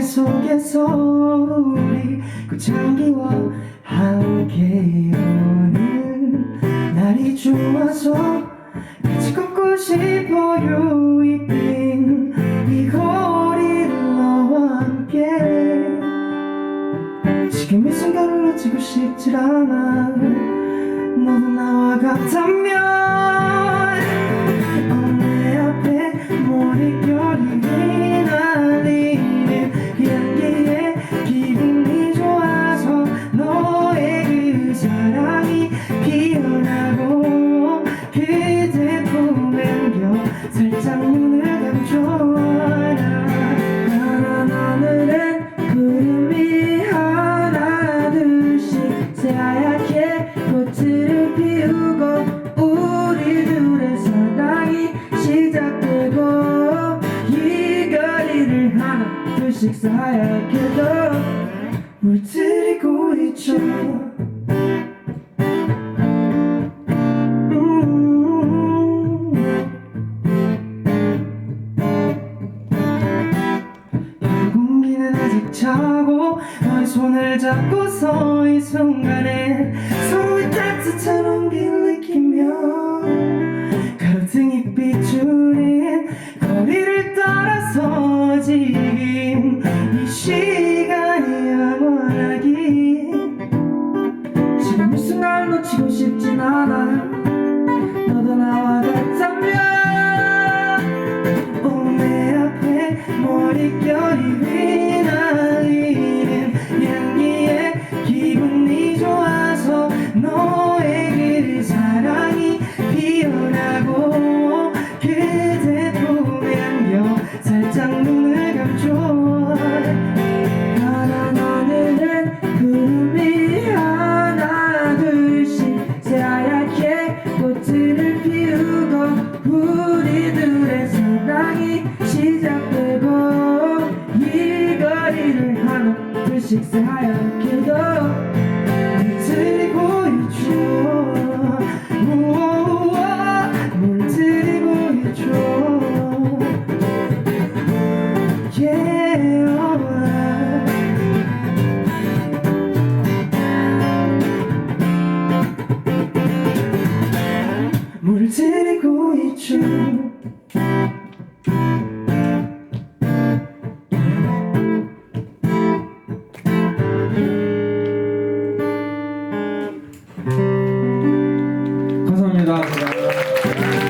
속에서 우리 꽃향기와 함께 오는 날이 좋아서 같이 걷고 싶어요 이빈. 이 거리를 너와 함께. 지금 이 순간을 놓치고 싶질 않아. 너도 나와 같다면 그대 품에 안겨 살짝 눈을 감춰라. 파란 하늘엔 구름이 하나 둘씩 새하얗게 꽃을 피우고 우리들의 사랑이 시작되고 이 거리를 하나 둘씩 새하얗게도 물들이고 있죠 차고 너의 손을 잡고서 이 순간에 서로의 따뜻한 온기를 느끼며 가로등이 비추는 거리를 따라서 지금 이 시간이 영원하기. 지금 이 순간을 놓치고 싶진 않아. 너도 나와 같다면 오, 내 앞에 머릿결이 휘 물 들이고 있죠. yeah. 물 들이고 있죠